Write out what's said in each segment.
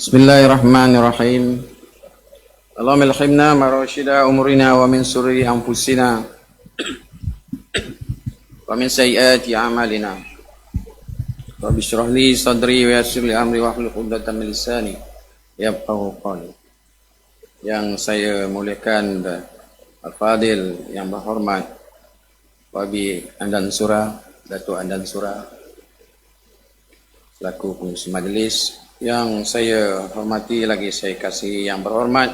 بسم الله الرحمن الرحيم اللهم الحمنا مراشد أمورنا ومن سرور أنفسنا ومن سيئات أعمالنا رب اشرح لي صدري ويسر لي أمري واحلل عقدة من لساني يفقهوا قولي yang saya muliakan Al-Fadil yang berhormat Wabi Andan Surah Datuk Andan Surah selaku pengurus majlis yang saya hormati lagi saya kasih yang berhormat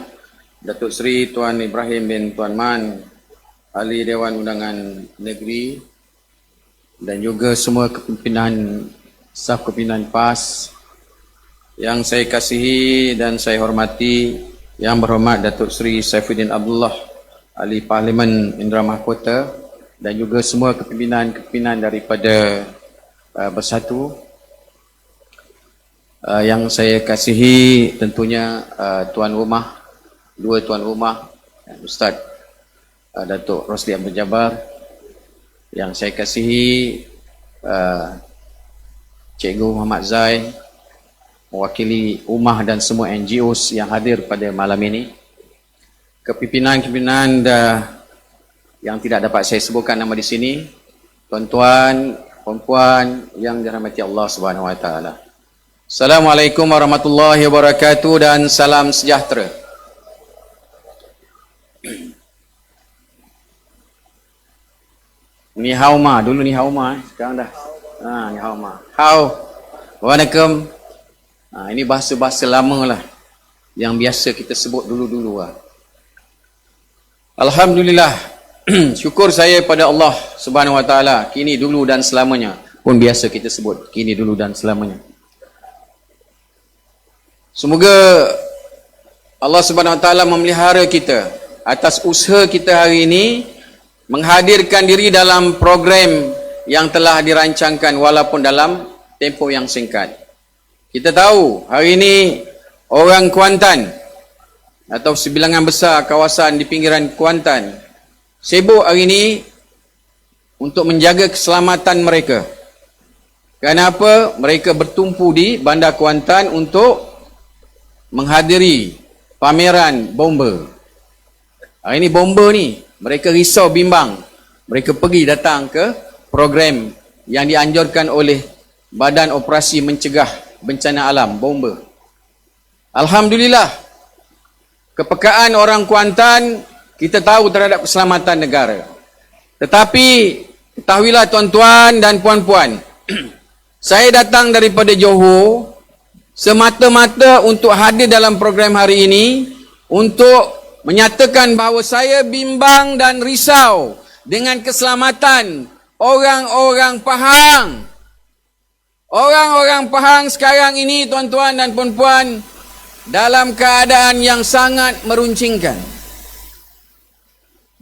Datuk Seri Tuan Ibrahim bin Tuan Man Ahli Dewan Undangan Negeri dan juga semua kepimpinan staf kepimpinan PAS yang saya kasihi dan saya hormati yang berhormat Datuk Seri Saifuddin Abdullah Ahli Parlimen Indra Mahkota dan juga semua kepimpinan-kepimpinan daripada uh, Bersatu uh, yang saya kasihi tentunya uh, tuan rumah dua tuan rumah Ustaz uh, Datuk Rosli Abdul Jabbar yang saya kasihi uh, Cikgu Muhammad Zai mewakili umah dan semua NGOs yang hadir pada malam ini. Kepimpinan-kepimpinan yang tidak dapat saya sebutkan nama di sini, tuan-tuan, puan-puan yang dirahmati Allah Subhanahu Wa Taala. Assalamualaikum warahmatullahi wabarakatuh dan salam sejahtera. Ni hao ma, dulu ni hao ma, eh. sekarang dah. Ha, ni hao ma. Hao. Waalaikumsalam. Ha, ini bahasa-bahasa lama lah yang biasa kita sebut dulu-dulu lah. Alhamdulillah, syukur saya pada Allah Subhanahu Wa Taala kini dulu dan selamanya pun biasa kita sebut kini dulu dan selamanya. Semoga Allah Subhanahu Wa Taala memelihara kita atas usaha kita hari ini menghadirkan diri dalam program yang telah dirancangkan walaupun dalam tempoh yang singkat. Kita tahu hari ini orang Kuantan atau sebilangan besar kawasan di pinggiran Kuantan sibuk hari ini untuk menjaga keselamatan mereka. Kenapa? Mereka bertumpu di bandar Kuantan untuk menghadiri pameran bomba. Hari ini bomba ni mereka risau bimbang. Mereka pergi datang ke program yang dianjurkan oleh Badan Operasi Mencegah bencana alam, bomba. Alhamdulillah, kepekaan orang Kuantan, kita tahu terhadap keselamatan negara. Tetapi, ketahuilah tuan-tuan dan puan-puan, saya datang daripada Johor, semata-mata untuk hadir dalam program hari ini, untuk menyatakan bahawa saya bimbang dan risau dengan keselamatan orang-orang Pahang Orang-orang Pahang sekarang ini tuan-tuan dan puan-puan dalam keadaan yang sangat meruncingkan.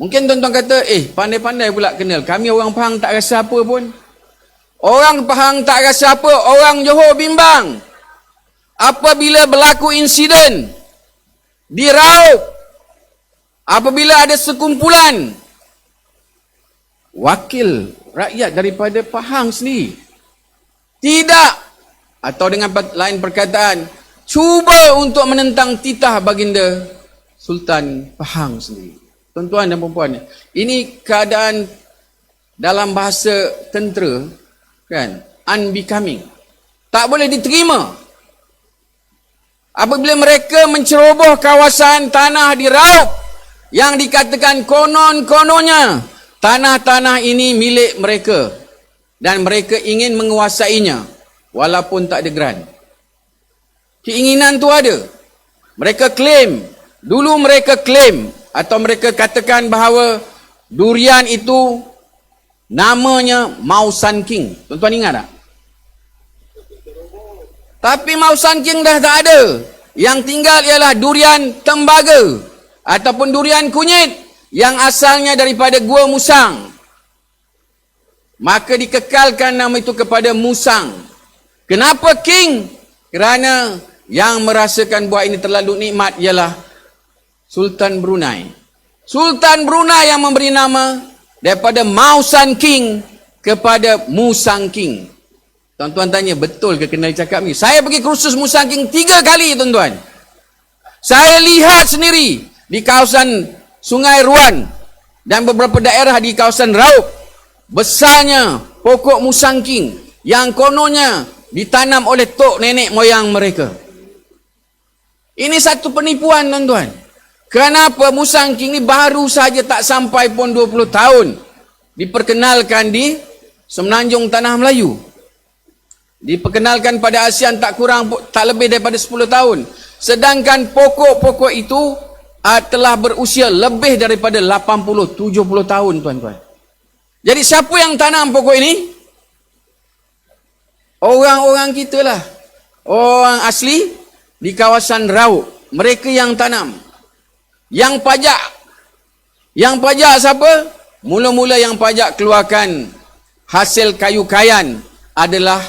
Mungkin tuan-tuan kata, eh pandai-pandai pula kenal. Kami orang Pahang tak rasa apa pun. Orang Pahang tak rasa apa, orang Johor bimbang. Apabila berlaku insiden di Raub, apabila ada sekumpulan wakil rakyat daripada Pahang sendiri tidak atau dengan lain perkataan cuba untuk menentang titah baginda Sultan Pahang sendiri. Tuan-tuan dan puan-puan, ini keadaan dalam bahasa tentera kan unbecoming. Tak boleh diterima. Apabila mereka menceroboh kawasan tanah di Raub yang dikatakan konon-kononnya tanah-tanah ini milik mereka dan mereka ingin menguasainya walaupun tak ada grant. Keinginan tu ada. Mereka claim, dulu mereka claim atau mereka katakan bahawa durian itu namanya Mausan King. Tuan-tuan ingat tak? Tapi Mausan King dah tak ada. Yang tinggal ialah durian tembaga ataupun durian kunyit yang asalnya daripada Gua Musang maka dikekalkan nama itu kepada Musang. Kenapa King? Kerana yang merasakan buah ini terlalu nikmat ialah Sultan Brunei. Sultan Brunei yang memberi nama daripada Mausan King kepada Musang King. Tuan-tuan tanya, betul ke kena cakap ni? Saya pergi kursus musangking tiga kali, tuan-tuan. Saya lihat sendiri di kawasan Sungai Ruan dan beberapa daerah di kawasan Raub. Besarnya pokok musangking yang kononnya ditanam oleh tok nenek moyang mereka. Ini satu penipuan, tuan-tuan. Kenapa musangking ni baru saja tak sampai pun 20 tahun diperkenalkan di Semenanjung Tanah Melayu. Diperkenalkan pada ASEAN tak kurang tak lebih daripada 10 tahun. Sedangkan pokok-pokok itu uh, telah berusia lebih daripada 80 70 tahun tuan-tuan. Jadi siapa yang tanam pokok ini? Orang-orang kita lah. Orang asli di kawasan Rauk. Mereka yang tanam. Yang pajak. Yang pajak siapa? Mula-mula yang pajak keluarkan hasil kayu kayan adalah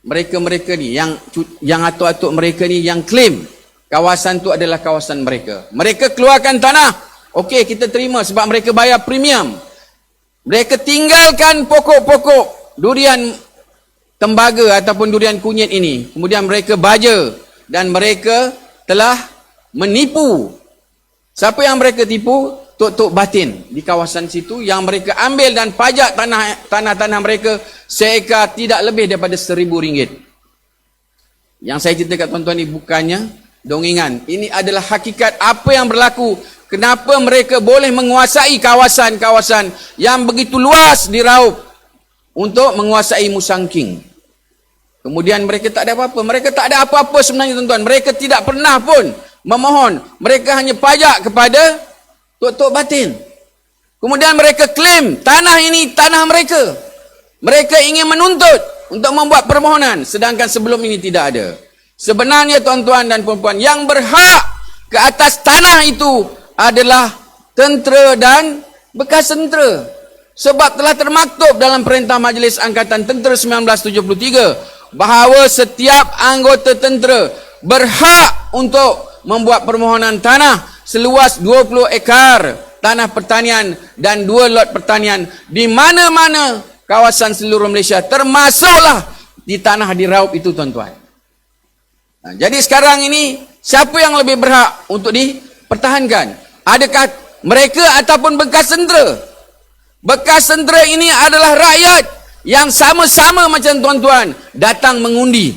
mereka-mereka ni yang yang atuk-atuk mereka ni yang claim kawasan tu adalah kawasan mereka. Mereka keluarkan tanah. Okey, kita terima sebab mereka bayar premium. Mereka tinggalkan pokok-pokok durian tembaga ataupun durian kunyit ini. Kemudian mereka baja dan mereka telah menipu. Siapa yang mereka tipu? Tok-tok batin di kawasan situ yang mereka ambil dan pajak tanah tanah-tanah mereka seekar tidak lebih daripada seribu ringgit. Yang saya cerita kat tuan-tuan ni bukannya dongengan. Ini adalah hakikat apa yang berlaku. Kenapa mereka boleh menguasai kawasan-kawasan yang begitu luas di Raup untuk menguasai Musangking. Kemudian mereka tak ada apa-apa. Mereka tak ada apa-apa sebenarnya tuan-tuan. Mereka tidak pernah pun memohon. Mereka hanya pajak kepada tok-tok batin. Kemudian mereka klaim tanah ini tanah mereka. Mereka ingin menuntut untuk membuat permohonan sedangkan sebelum ini tidak ada. Sebenarnya tuan-tuan dan puan-puan yang berhak ke atas tanah itu adalah tentera dan bekas tentera. Sebab telah termaktub dalam perintah Majlis Angkatan Tentera 1973 bahawa setiap anggota tentera berhak untuk membuat permohonan tanah seluas 20 ekar tanah pertanian dan dua lot pertanian di mana-mana kawasan seluruh Malaysia termasuklah di tanah di Raup itu tuan-tuan. Nah, jadi sekarang ini siapa yang lebih berhak untuk dipertahankan? Adakah mereka ataupun bekas tentera? Bekas tentera ini adalah rakyat yang sama-sama macam tuan-tuan datang mengundi,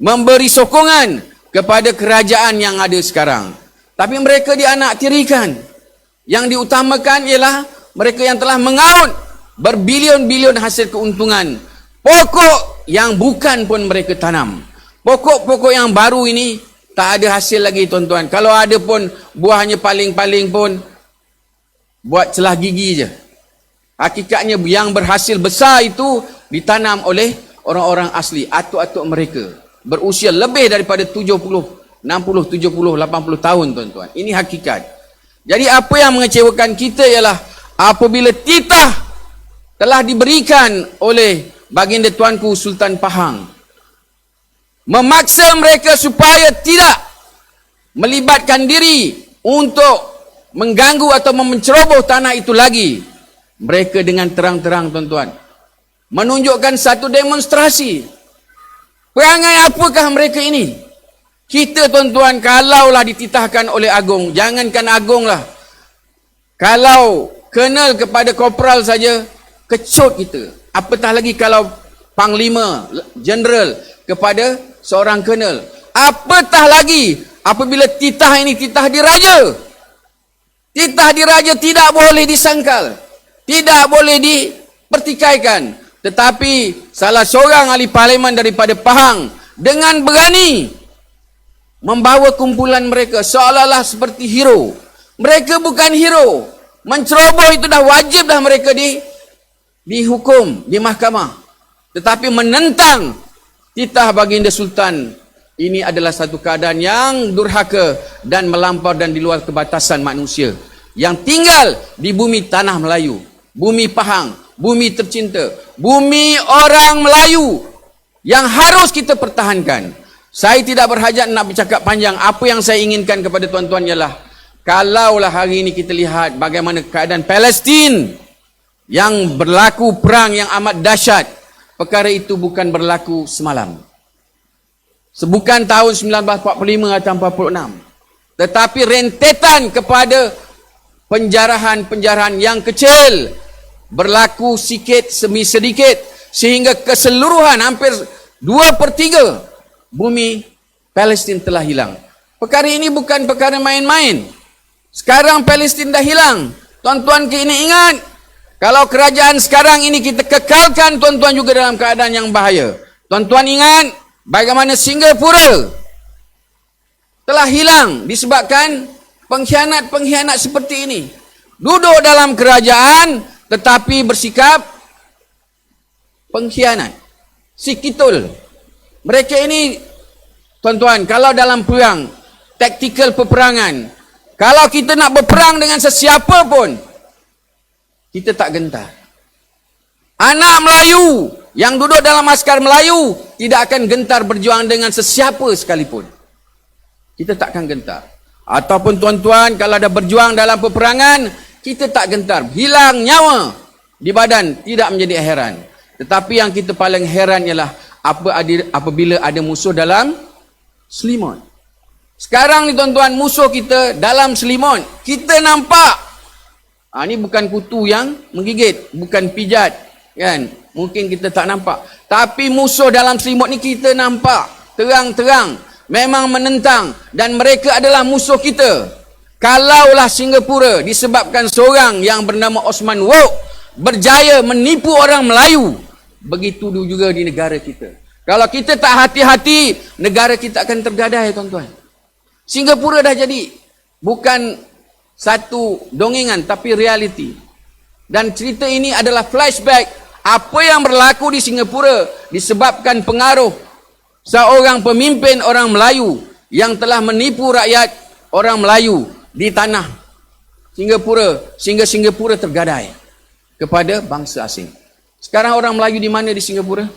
memberi sokongan kepada kerajaan yang ada sekarang. Tapi mereka dianak tirikan. Yang diutamakan ialah mereka yang telah mengaut berbilion-bilion hasil keuntungan. Pokok yang bukan pun mereka tanam. Pokok-pokok yang baru ini tak ada hasil lagi tuan-tuan. Kalau ada pun buahnya paling-paling pun buat celah gigi je. Hakikatnya yang berhasil besar itu ditanam oleh orang-orang asli, atuk-atuk mereka. Berusia lebih daripada 70 60, 70, 80 tahun tuan-tuan. Ini hakikat. Jadi apa yang mengecewakan kita ialah apabila titah telah diberikan oleh baginda tuanku Sultan Pahang. Memaksa mereka supaya tidak melibatkan diri untuk mengganggu atau menceroboh tanah itu lagi. Mereka dengan terang-terang tuan-tuan. Menunjukkan satu demonstrasi. Perangai apakah mereka ini? Kita tuan-tuan kalaulah dititahkan oleh Agung, jangankan Agung lah. Kalau kenal kepada korporal saja, kecut kita. Apatah lagi kalau panglima, general kepada seorang kenal. Apatah lagi apabila titah ini titah diraja. Titah diraja tidak boleh disangkal. Tidak boleh dipertikaikan. Tetapi salah seorang ahli parlimen daripada Pahang dengan berani membawa kumpulan mereka seolah-olah seperti hero. Mereka bukan hero. Menceroboh itu dah wajib dah mereka di dihukum di mahkamah. Tetapi menentang titah baginda sultan ini adalah satu keadaan yang durhaka dan melampau dan di luar kebatasan manusia yang tinggal di bumi tanah Melayu, bumi Pahang, bumi tercinta, bumi orang Melayu yang harus kita pertahankan. Saya tidak berhajat nak bercakap panjang. Apa yang saya inginkan kepada tuan-tuan ialah kalaulah hari ini kita lihat bagaimana keadaan Palestin yang berlaku perang yang amat dahsyat. perkara itu bukan berlaku semalam. Sebukan tahun 1945 atau 46. Tetapi rentetan kepada penjarahan-penjarahan yang kecil berlaku sikit semi sedikit sehingga keseluruhan hampir 2 per 3 bumi Palestin telah hilang. Perkara ini bukan perkara main-main. Sekarang Palestin dah hilang. Tuan-tuan kini ingat, kalau kerajaan sekarang ini kita kekalkan tuan-tuan juga dalam keadaan yang bahaya. Tuan-tuan ingat, bagaimana Singapura telah hilang disebabkan pengkhianat-pengkhianat seperti ini. Duduk dalam kerajaan tetapi bersikap pengkhianat. Sikitul. Mereka ini, tuan-tuan, kalau dalam perang, taktikal peperangan, kalau kita nak berperang dengan sesiapa pun, kita tak gentar. Anak Melayu yang duduk dalam askar Melayu tidak akan gentar berjuang dengan sesiapa sekalipun. Kita takkan gentar. Ataupun tuan-tuan kalau ada berjuang dalam peperangan, kita tak gentar. Hilang nyawa di badan tidak menjadi heran. Tetapi yang kita paling heran ialah apa apabila ada musuh dalam selimut. Sekarang ni tuan-tuan musuh kita dalam selimut. Kita nampak. Ha, ini bukan kutu yang menggigit. Bukan pijat. Kan? Mungkin kita tak nampak. Tapi musuh dalam selimut ni kita nampak. Terang-terang memang menentang dan mereka adalah musuh kita. Kalaulah Singapura disebabkan seorang yang bernama Osman Wok berjaya menipu orang Melayu, begitu juga di negara kita. Kalau kita tak hati-hati, negara kita akan tergadai, tuan-tuan. Singapura dah jadi bukan satu dongengan tapi realiti. Dan cerita ini adalah flashback apa yang berlaku di Singapura disebabkan pengaruh seorang pemimpin orang Melayu yang telah menipu rakyat orang Melayu di tanah Singapura sehingga Singapura tergadai kepada bangsa asing. Sekarang orang Melayu di mana di Singapura?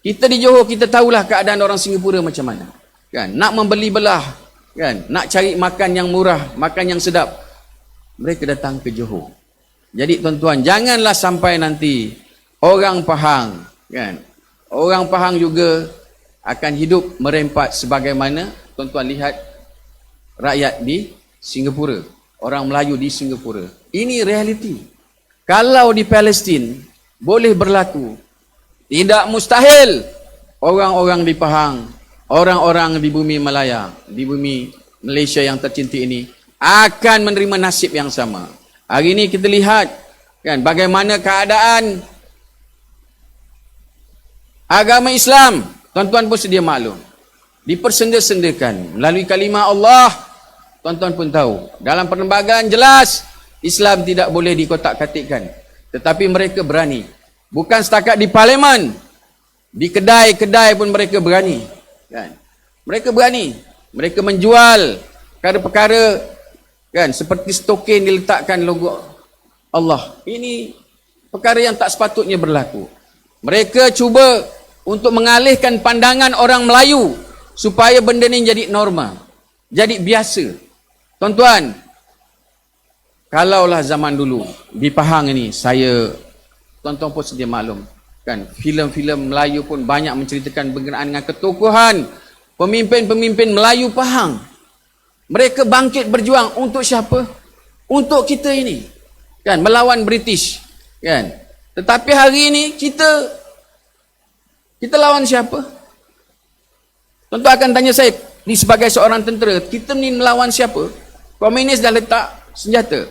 Kita di Johor kita tahulah keadaan orang Singapura macam mana. Kan? Nak membeli belah, kan? Nak cari makan yang murah, makan yang sedap. Mereka datang ke Johor. Jadi tuan-tuan, janganlah sampai nanti orang Pahang, kan? Orang Pahang juga akan hidup merempat sebagaimana tuan-tuan lihat rakyat di Singapura, orang Melayu di Singapura. Ini realiti. Kalau di Palestin boleh berlaku, tidak mustahil orang-orang di Pahang, orang-orang di bumi Malaya, di bumi Malaysia yang tercinta ini akan menerima nasib yang sama. Hari ini kita lihat kan bagaimana keadaan agama Islam Tuan-tuan pun sedia maklum. Dipersenda-sendakan melalui kalimah Allah. Tuan-tuan pun tahu. Dalam perlembagaan jelas Islam tidak boleh dikotak-katikkan. Tetapi mereka berani. Bukan setakat di parlimen. Di kedai-kedai pun mereka berani. Kan? Mereka berani. Mereka menjual perkara-perkara kan seperti stokin diletakkan logo Allah. Ini perkara yang tak sepatutnya berlaku. Mereka cuba untuk mengalihkan pandangan orang Melayu supaya benda ni jadi normal. Jadi biasa. Tuan-tuan, kalaulah zaman dulu di Pahang ini saya tuan-tuan pun sedia maklum kan filem-filem Melayu pun banyak menceritakan berkenaan dengan ketokohan pemimpin-pemimpin Melayu Pahang. Mereka bangkit berjuang untuk siapa? Untuk kita ini. Kan melawan British. Kan? Tetapi hari ini kita kita lawan siapa? Tentu akan tanya saya, ni sebagai seorang tentera, kita ni melawan siapa? Komunis dah letak senjata.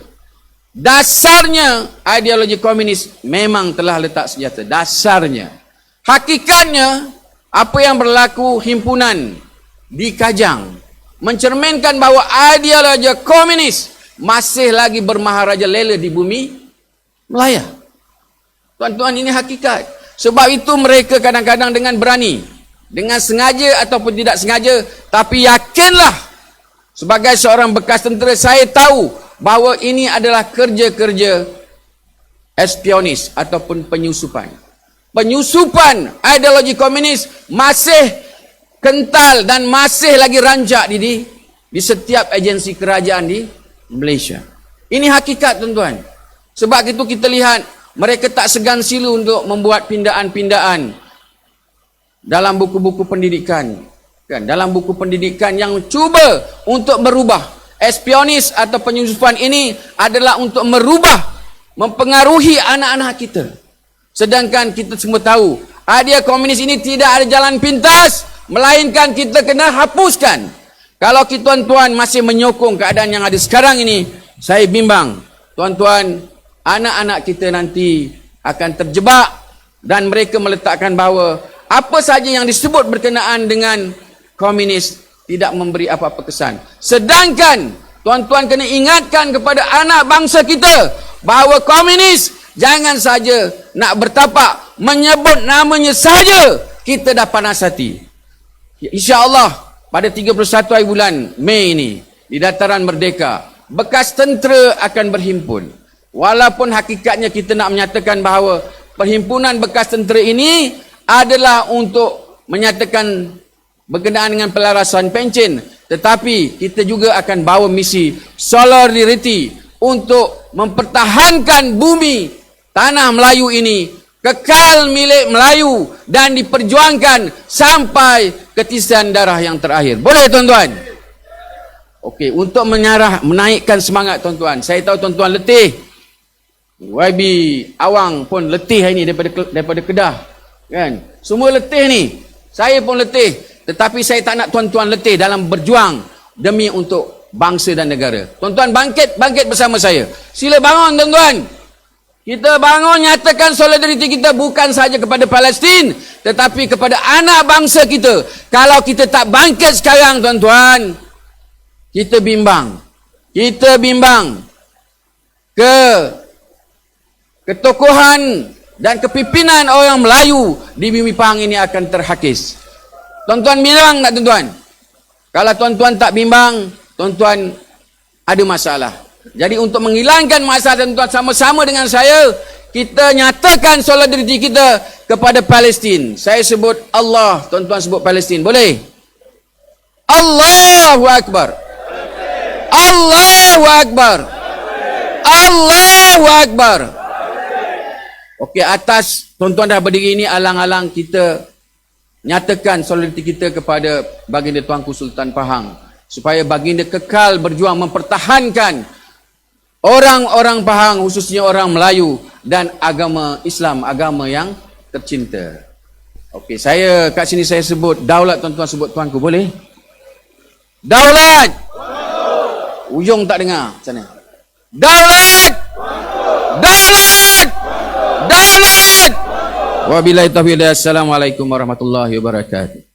Dasarnya ideologi komunis memang telah letak senjata. Dasarnya. Hakikatnya, apa yang berlaku himpunan di Kajang mencerminkan bahawa ideologi komunis masih lagi bermaharaja lela di bumi Melaya. Tuan-tuan ini hakikat. Sebab itu mereka kadang-kadang dengan berani. Dengan sengaja ataupun tidak sengaja. Tapi yakinlah. Sebagai seorang bekas tentera saya tahu. Bahawa ini adalah kerja-kerja espionis ataupun penyusupan. Penyusupan ideologi komunis masih kental dan masih lagi rancak di, di, di setiap agensi kerajaan di Malaysia. Ini hakikat tuan-tuan. Sebab itu kita lihat mereka tak segan silu untuk membuat pindaan-pindaan dalam buku-buku pendidikan kan dalam buku pendidikan yang cuba untuk merubah espionis atau penyusupan ini adalah untuk merubah mempengaruhi anak-anak kita. Sedangkan kita semua tahu hadiah komunis ini tidak ada jalan pintas melainkan kita kena hapuskan. Kalau kita tuan-tuan masih menyokong keadaan yang ada sekarang ini saya bimbang tuan-tuan anak-anak kita nanti akan terjebak dan mereka meletakkan bahawa apa saja yang disebut berkenaan dengan komunis tidak memberi apa-apa kesan. Sedangkan tuan-tuan kena ingatkan kepada anak bangsa kita bahawa komunis jangan saja nak bertapak menyebut namanya saja kita dah panas hati. InsyaAllah pada 31 hari bulan Mei ini di dataran merdeka bekas tentera akan berhimpun. Walaupun hakikatnya kita nak menyatakan bahawa perhimpunan bekas tentera ini adalah untuk menyatakan berkenaan dengan pelarasan pencen tetapi kita juga akan bawa misi solidarity untuk mempertahankan bumi tanah Melayu ini kekal milik Melayu dan diperjuangkan sampai ketisan darah yang terakhir boleh tuan-tuan Okey, untuk menyarah, menaikkan semangat tuan-tuan. Saya tahu tuan-tuan letih. YB Awang pun letih hari ini daripada daripada Kedah. Kan? Semua letih ni. Saya pun letih. Tetapi saya tak nak tuan-tuan letih dalam berjuang demi untuk bangsa dan negara. Tuan-tuan bangkit, bangkit bersama saya. Sila bangun tuan-tuan. Kita bangun nyatakan solidariti kita bukan saja kepada Palestin tetapi kepada anak bangsa kita. Kalau kita tak bangkit sekarang tuan-tuan, kita bimbang. Kita bimbang ke ketokohan dan kepimpinan orang Melayu di bumi Pahang ini akan terhakis. Tuan-tuan bimbang tak tuan-tuan? Kalau tuan-tuan tak bimbang, tuan-tuan ada masalah. Jadi untuk menghilangkan masalah tuan-tuan sama-sama dengan saya, kita nyatakan solidariti kita kepada Palestin. Saya sebut Allah, tuan-tuan sebut Palestin. Boleh? Allahu Akbar. Allahu Akbar. Allahu Akbar. Okey, atas tuan-tuan dah berdiri ini alang-alang kita nyatakan solidariti kita kepada baginda Tuanku Sultan Pahang supaya baginda kekal berjuang mempertahankan orang-orang Pahang khususnya orang Melayu dan agama Islam, agama yang tercinta. Okey, saya kat sini saya sebut daulat tuan-tuan sebut tuanku boleh? Daulat. Ujung tak dengar macam mana? Daulat. Daulat. Daulat. Wabillahi taufiq. Assalamualaikum warahmatullahi wabarakatuh.